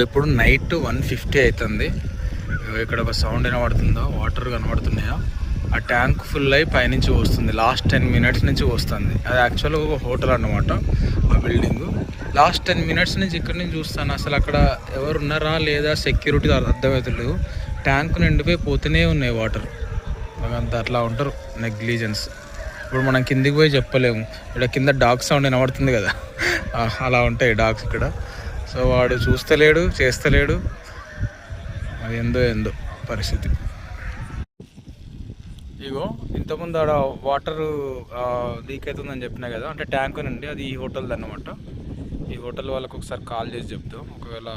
ఇప్పుడు night one fifty అవుతుంది ఇక్కడ ఒక సౌండ్ వినబడుతుందో? వాటర్ కనబడుతున్నాయా? ఆ ట్యాంక్ ఫుల్ అయి పైనుంచి వస్తుంది. లాస్ట్ టెన్ మినిట్స్ నుంచి వస్తుంది. అది యాక్చువల్గా ఒక హోటల్ అన్నమాట ఆ బిల్డింగ్ లాస్ట్ టెన్ మినిట్స్ నుంచి ఇక్కడ నుంచి చూస్తాను. అసలు అక్కడ ఎవరు ఉన్నారా లేదా సెక్యూరిటీ అర్థమవుతలేదు ట్యాంక్ నిండిపోయి పోతూనే ఉన్నాయి వాటర్ అంత అట్లా ఉంటారు. నెగ్లిజెన్స్ ఇప్పుడు మనం కిందికి పోయి చెప్పలేము. ఇక్కడ కింద డాగ్ సౌండ్ వినబడుతుంది కదా. అలా ఉంటాయి డాగ్స్ ఇక్కడ. సో వాడు చూస్తలేడు చేస్తలేడు. అది ఎందో ఎందో పరిస్థితి. ఇగో ఇంతకుముందు ఆడ వాటర్ లీక్ అవుతుందని చెప్పినా కదా అంటే ట్యాంక్ నుండి అది ఈ హోటల్ అన్నమాట. ఈ హోటల్ వాళ్ళకి ఒకసారి కాల్ చేసి చెప్తాం ఒకవేళ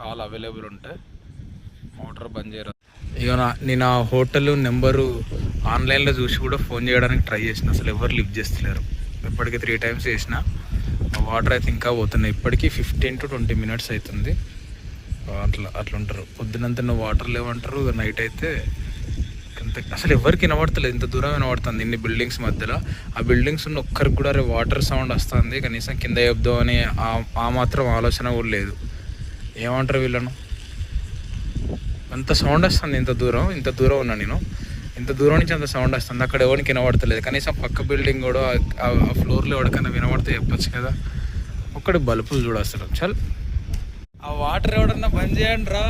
కాల్ అవైలబుల్ ఉంటే మోటార్ బంద్ చేయరు. ఇక నా నేను ఆ హోటల్ నెంబరు ఆన్లైన్లో చూసి కూడా ఫోన్ చేయడానికి ట్రై చేసిన. అసలు ఎవరు లిఫ్ట్ చేస్తలేరు. ఇప్పటికీ త్రీ టైమ్స్ చేసిన. వాటర్ అయితే ఇంకా పోతున్నాయి. ఇప్పటికీ ఫిఫ్టీన్ టు ట్వంటీ మినిట్స్ అవుతుంది. అట్లా అట్లా ఉంటారు పొద్దునంత వాటర్ లేవంటారు నైట్ అయితే అంత అసలు ఎవరికి వినబడతలేదు. ఇంత దూరం వినబడుతుంది ఇన్ని బిల్డింగ్స్ మధ్యలో. ఆ బిల్డింగ్స్ ఉన్న ఒక్కరికి కూడా రే వాటర్ సౌండ్ వస్తుంది. కనీసం కింద చెప్దాం అని ఆ- ఆ మాత్రం ఆలోచన కూడా లేదు. ఏమంటారు వీళ్ళను? అంత సౌండ్ వస్తుంది ఇంత దూరం. ఇంత దూరం ఉన్నా నేను. ఇంత దూరం నుంచి అంత సౌండ్ వస్తుంది. అక్కడ ఎవరికి వినబడతలేదు. కనీసం పక్క బిల్డింగ్ కూడా ఆ ఫ్లోర్లో ఎవరికైనా వినబడితే చెప్పచ్చు కదా. ఒక్కడి బల్బులు చూడ చల్. ఆ వాటర్ ఎవడన్నా బంద్ చేయండి రా